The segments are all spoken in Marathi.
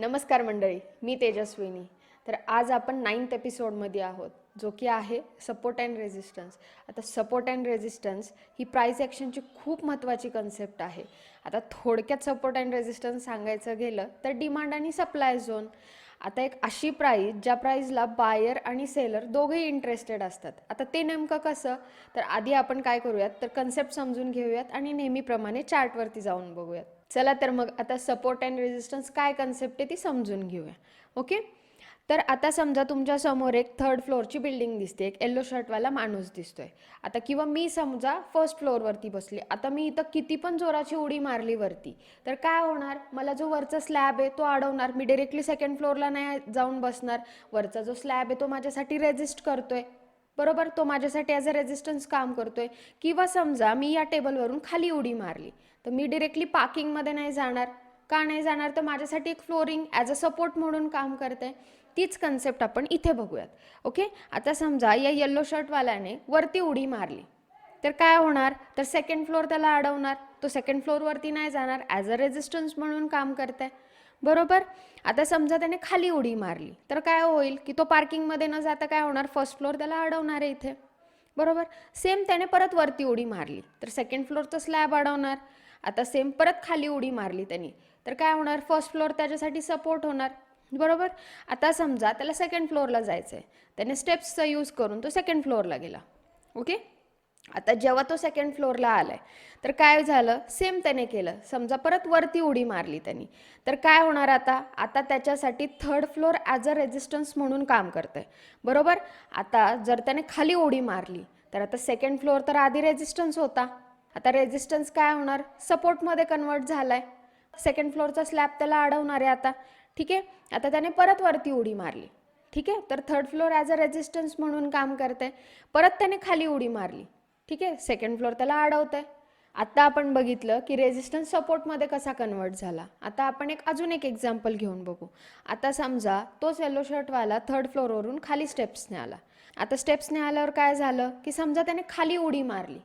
नमस्कार मंडळी मी तेजस्विनी. तर आज आपण नाईन्थ एपिसोडमध्ये आहोत जो की आहे सपोर्ट अँड रेझिस्टन्स आता सपोर्ट अँड रेझिस्टन्स ही प्राईस ॲक्शनची खूप महत्त्वाची कन्सेप्ट आहे. आता थोडक्यात सपोर्ट अँड रेझिस्टन्स सांगायचं गेलं तर डिमांड आणि सप्लाय झोन आता एक अशी प्राईस ज्या प्राईजला बायर आणि सेलर दोघेही इंटरेस्टेड असतात. आता ते नेमकं कसं? तर आधी आपण काय करूयात? तर कन्सेप्ट समजून घेऊयात आणि नेहमीप्रमाणे चार्टवरती जाऊन बघूयात. चला तर मग आता सपोर्ट अँड रेजिस्टन्स काय कन्सेप्ट आहे ती समजून घेऊया. ओके तर आता समजा तुमच्यासमोर एक थर्ड फ्लोअरची बिल्डिंग दिसते एक येल्लो शर्टवाला माणूस दिसतोय. आता किंवा मी समजा फर्स्ट फ्लोअरवरती बसली आता मी इथं किती पण जोराची उडी मारली वरती तर काय होणार? मला जो वरचा स्लॅब आहे तो अडवणार मी डिरेक्टली सेकंड फ्लोअरला नाही जाऊन बसणार. वरचा जो स्लॅब आहे तो माझ्यासाठी रेजिस्ट करतोय. बरोबर? तो माझ्यासाठी ॲज अ रेजिस्टन्स काम करतोय. किंवा समजा मी या टेबलवरून खाली उडी मारली तर मी डिरेक्टली पार्किंगमध्ये नाही जाणार. का नाही जाणार? तर माझ्यासाठी एक फ्लोरिंग ॲज अ सपोर्ट म्हणून काम करते. तीच कन्सेप्ट आपण इथे बघूयात. ओके आता समजा या येल्लो शर्टवाल्याने वरती उडी मारली. तर काय होणार? तर सेकंड फ्लोअर त्याला अडवणार. तो सेकंड फ्लोअरवरती नाही जाणार. ॲज अ रेजिस्टन्स म्हणून काम करते. बरोबर? आता समजा त्याने खाली उडी मारली. तर काय होईल? की तो पार्किंगमध्ये न जाता काय होणार? फर्स्ट फ्लोअर त्याला अडवणार आहे इथे. बरोबर? सेम त्याने परत वरती उडी मारली. तर सेकंड फ्लोअरचं स्लॅब अडवणार. आता सेम परत खाली उडी मारली त्यांनी. तर काय होणार? फर्स्ट फ्लोअर त्याच्यासाठी सपोर्ट होणार. बरोबर? आता समजा त्याला सेकंड फ्लोअरला जायचं आहे त्याने स्टेप्सचा यूज करून तो सेकंड फ्लोअरला गेला. ओके आता जेव्हा तो सेकंड फ्लोअरला आलाय तर काय झालं? सेम त्याने केलं. समजा परत वरती उडी मारली त्यांनी. तर काय होणार आता? आता त्याच्यासाठी third floor as a resistance म्हणून काम करतंय. बरोबर? आता जर त्याने खाली उडी मारली तर आता सेकंड फ्लोअर तर आधी रेजिस्टन्स होता. आता रेजिस्टन्स काय होणार? सपोर्टमध्ये कन्वर्ट झालाय. सेकंड फ्लोअरचा स्लॅब त्याला अडवणार आहे आता. ठीक आहे? आता त्याने परत वरती उडी मारली. ठीक आहे? तर third floor as a resistance म्हणून काम करते परत त्याने खाली उडी मारली. ठीक आहे? सेकंड फ्लोअर त्याला अडवत आहे आत्ता आपण बघितलं की रेजिस्टन्स सपोर्टमध्ये कसा कन्वर्ट झाला. आता आपण एक अजून एक एक्झाम्पल घेऊन बघू. आता समजा तोच येलो शर्टवाला थर्ड फ्लोअरवरून खाली स्टेप्सने आला. आता स्टेप्सने आल्यावर काय झालं? की समजा त्याने खाली उडी मारली.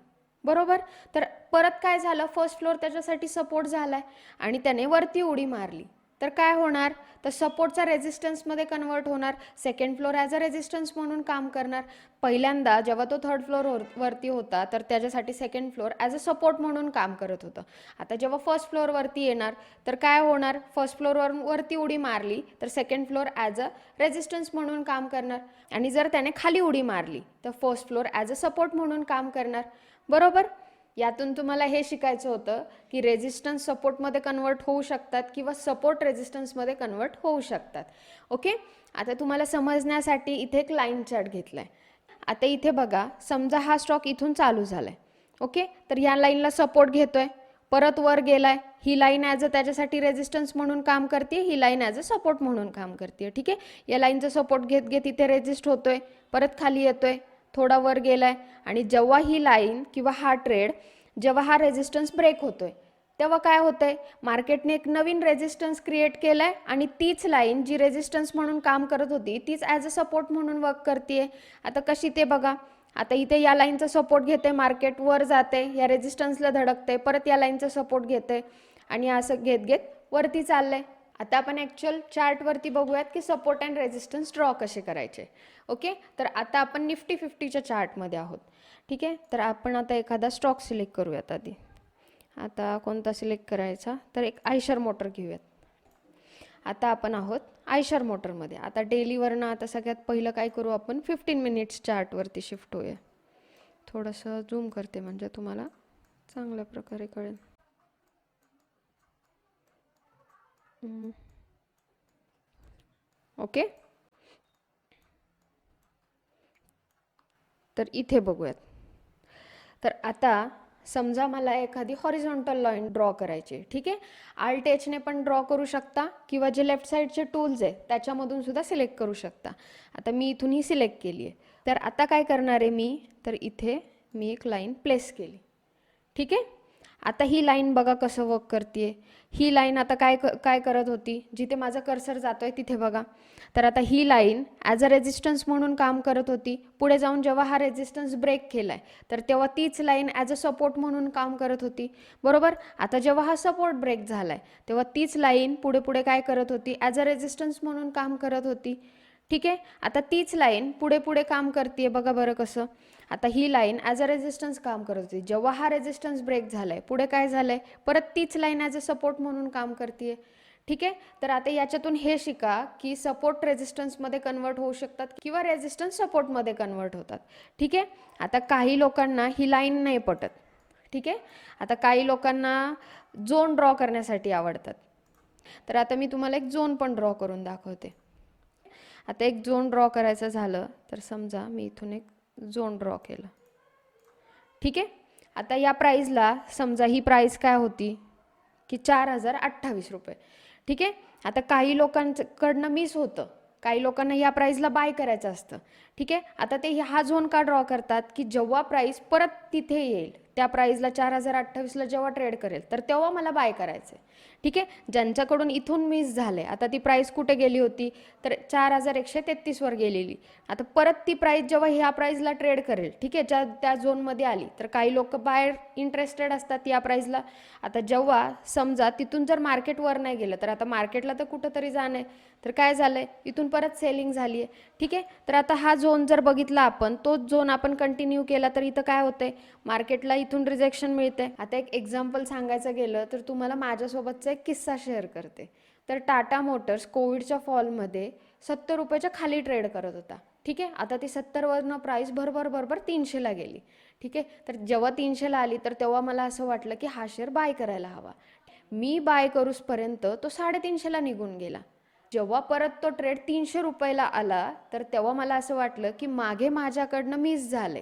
बरोबर? तर परत काय झालं? फर्स्ट फ्लोअर त्याच्यासाठी सपोर्ट झालाय आणि त्याने वरती उडी मारली. तर काय होणार? तर सपोर्टचा रेझिस्टन्समध्ये कन्वर्ट होणार. Second floor as a resistance म्हणून काम करणार. पहिल्यांदा जेव्हा तो थर्ड फ्लोअर वरती होता तर त्याच्यासाठी second floor as a support म्हणून काम करत होतं. आता जेव्हा फर्स्ट फ्लोअरवरती येणार तर काय होणार? फर्स्ट फ्लोअरवर वरती उडी मारली तर second floor as a resistance म्हणून काम करणार. आणि जर त्याने खाली उडी मारली तर first floor as a support म्हणून काम करणार. बरोबर? यातून तुम्हाला हे शिकायचं होतं की रेजिस्टन्स सपोर्टमध्ये कन्वर्ट होऊ शकतात किंवा सपोर्ट रेजिस्टन्समध्ये कन्वर्ट होऊ शकतात. ओके आता तुम्हाला समजण्यासाठी इथे एक लाईन चार्ट घेतला आहे आता इथे बघा समजा हा स्टॉक इथून चालू झाला आहे ओके तर या लाईनला सपोर्ट घेतोय. परत वर गेलाय. ही लाईन ॲज अ त्याच्यासाठी रेजिस्टन्स म्हणून काम करते ही लाईन ॲज अ सपोर्ट म्हणून काम करते ठीक आहे? या लाईनचा सपोर्ट घेत घेत इथे रेजिस्ट होतोय. परत खाली येतोय. थोडा वर गेलाय आणि जेव्हा ही लाईन किंवा हा ट्रेड जेव्हा हा रेझिस्टन्स ब्रेक होतोय तेव्हा काय होतंय? मार्केटने एक नवीन रेजिस्टन्स क्रिएट केलाय आणि तीच लाईन जी रेझिस्टन्स म्हणून काम करत होती तीच ॲज अ सपोर्ट म्हणून वर्क करते आता कशी ते बघा. आता इथे या लाईनचा सपोर्ट घेते मार्केट वर जाते या रेझिस्टन्सला धडकते परत या लाईनचा सपोर्ट घेते आणि असं घेत घेत वरती चाललंय. आता आपण ॲक्च्युअल चार्टवरती बघूयात की सपोर्ट अँड रेझिस्टन्स ड्रॉ कसे करायचे. ओके तर आता आपण निफ्टी फिफ्टीच्या चार्टमध्ये आहोत. ठीक आहे? तर आपण आता एखादा स्टॉक सिलेक्ट करूयात आधी. आता कोणता सिलेक्ट करायचा? तर एक आयशर मोटर घेऊयात. आता आपण आहोत आयशर मोटरमध्ये आता डेलीवरनं आता सगळ्यात पहिलं काय करू आपण? फिफ्टीन मिनिट्स चार्टवरती शिफ्ट होऊया. थोडंसं झूम करते म्हणजे तुम्हाला चांगल्या प्रकारे कळेल. Mm. ओके तर इथे बघूयात. तर आता समजा मला एखादी हॉरिझॉन्टल लाईन ड्रॉ करायची आहे, ठीक आहे? आल्ट एचने पण ड्रॉ करू शकता किंवा जे लेफ्ट साईडचे टूल्स आहे त्याच्यामधून सुद्धा सिलेक्ट करू शकता. आता मी इथून ही सिलेक्ट केली आहे. तर आता काय करणार आहे मी? तर इथे मी एक लाईन प्लेस केली. ठीक आहे? आता ही लाईन बघा कसं वर्क करते ही लाईन आता काय क काय करत होती? जिथे माझा कर्सर आहे तिथे बघा. तर आता ही लाईन ॲज अ रेझिस्टन्स म्हणून काम करत होती. पुढे जाऊन जेव्हा हा रेझिस्टन्स ब्रेक केला आहे तर तेव्हा तीच लाईन ॲज अ सपोर्ट म्हणून काम करत होती. बरोबर? आता जेव्हा हा सपोर्ट ब्रेक झाला आहे तेव्हा तीच लाईन पुढे पुढे काय करत होती? ॲज अ रेझिस्टन्स म्हणून काम करत होती. ठीक आहे? आता तीच लाईन पुढे पुढे काम करते बघा बरं कसं. आता ही लाईन ॲज अ रेझिस्टन्स काम करत होती. जेव्हा हा रेझिस्टन्स ब्रेक झाला आहे पुढे काय झालं आहे परत तीच लाईन ॲज अ सपोर्ट म्हणून काम करते ठीक आहे? तर आता याच्यातून हे शिका की सपोर्ट रेझिस्टन्समध्ये कन्वर्ट होऊ शकतात किंवा रेझिस्टन्स सपोर्टमध्ये कन्वर्ट होतात. ठीक आहे? आता काही लोकांना ही लाईन नाही पटत. ठीक आहे? आता काही लोकांना झोन ड्रॉ करण्यासाठी आवडतात. तर आता मी तुम्हाला एक झोन पण ड्रॉ करून दाखवते. आता एक झोन ड्रॉ करायचं झालं तर समजा मी इथून एक झोन ड्रॉ केलं. ठीक आहे? आता या प्राईजला समजा ही प्राईस काय होती? की चार हजार अठ्ठावीस रुपये. ठीक आहे? आता काही लोकांकडनं मिस होतं. काही लोकांना या प्राईजला बाय करायचं असतं. ठीक आहे? आता ते हा झोन का ड्रॉ करतात? की जेव्हा प्राईस परत तिथे येईल. त्या प्राईजला चार हजार अठ्ठावीसला जेव्हा ट्रेड करेल तर तेव्हा मला बाय करायचं आहे ठीक आहे? ज्यांच्याकडून इथून मिस झाले आता ती प्राईस कुठे गेली होती? तर चार हजार एकशे तेहतीसवर गेलेली. आता परत ती प्राईस जेव्हा ह्या प्राईजला ट्रेड करेल ठीक आहे? ज्या त्या झोनमध्ये आली तर काही लोक बाहेर इंटरेस्टेड असतात या प्राईजला आता जेव्हा समजा तिथून जर मार्केटवर नाही गेलं तर आता मार्केटला तर कुठंतरी जाणं आहे. तर काय झालं आहे इथून परत सेलिंग झाली आहे ठीक आहे? तर आता हा झोन जर बघितला आपण तोच झोन आपण कंटिन्यू केला तर इथं काय होतंय? मार्केटला इथून रिजेक्शन मिळते आता एक एक्झाम्पल सांगायचं गेलं तर तुम्हाला माझ्यासोबतचा एक किस्सा शेअर करते. तर टाटा मोटर्स कोविडच्या फॉलमध्ये सत्तर रुपयाच्या खाली ट्रेड करत होता. ठीक आहे? आता ती सत्तरवरनं प्राईस भरभर भरभर तीनशेला गेली. ठीक आहे? तर जेव्हा तीनशेला आली तर तेव्हा मला असं वाटलं की हा शेअर बाय करायला हवा. मी बाय करूसपर्यंत तो साडेतीनशेला निघून गेला. जेव्हा परत तो ट्रेड तीनशे रुपयाला आला तर तेव्हा मला असं वाटलं की मागे माझ्याकडनं मिस झाले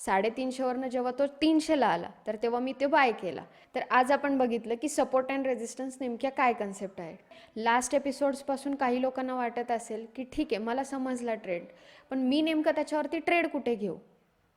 साडेतीनशेवरनं जेव्हा तो तीनशेला आला तर तेव्हा मी ते बाय केला. तर आज आपण बघितलं की सपोर्ट अँड रेझिस्टन्स नेमक्या काय कन्सेप्ट आहे? लास्ट एपिसोड्सपासून काही लोकांना वाटत असेल की ठीक आहे मला समजला ट्रेड पण मी नेमकं त्याच्यावरती ट्रेड कुठे घेऊ?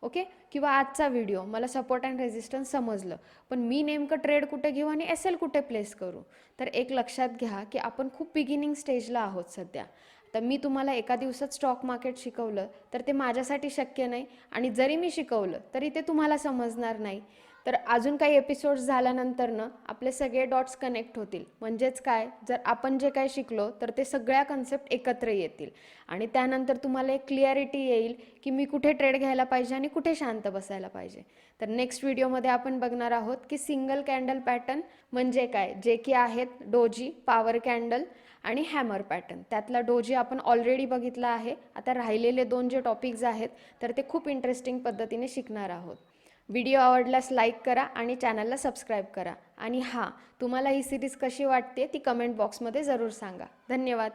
ओके? किंवा आजचा व्हिडिओ मला सपोर्ट अँड रेझिस्टन्स समजलं. पण मी नेमकं ट्रेड कुठे घेऊ आणि एस एल कुठे प्लेस करू? तर एक लक्षात घ्या की आपण खूप बिगिनिंग स्टेजला आहोत सध्या. तर मी तुम्हाला एका दिवसात स्टॉक मार्केट शिकवलं तर ते माझ्यासाठी शक्य नाही. आणि जरी मी शिकवलं तरी ते तुम्हाला समजणार नाही. तर अजून काही एपिसोड्स झाल्यानंतरनं आपले सगळे डॉट्स कनेक्ट होतील. म्हणजेच काय? जर आपण जे काय शिकलो तर ते सगळ्या कन्सेप्ट एकत्र येतील. आणि त्यानंतर तुम्हाला एक क्लिअरिटी येईल की मी कुठे ट्रेड घ्यायला पाहिजे आणि कुठे शांत बसायला पाहिजे. तर नेक्स्ट व्हिडिओमध्ये आपण बघणार आहोत की सिंगल कॅन्डल पॅटर्न म्हणजे काय? जे की आहेत डोजी पॉवर कॅन्डल आणि हॅमर पॅटर्न त्यातला डोजी आपण ऑलरेडी बघितला आहे. आता राहिलेले दोन जे टॉपिक्स आहेत तर ते खूप इंटरेस्टिंग पद्धतीने शिकणार आहोत. व्हिडिओ आवडल्यास लाईक करा आणि चॅनलला सबस्क्राईब करा. आणि हां तुम्हाला ही सिरीज कशी वाटते ती कमेंट बॉक्समध्ये जरूर सांगा. धन्यवाद.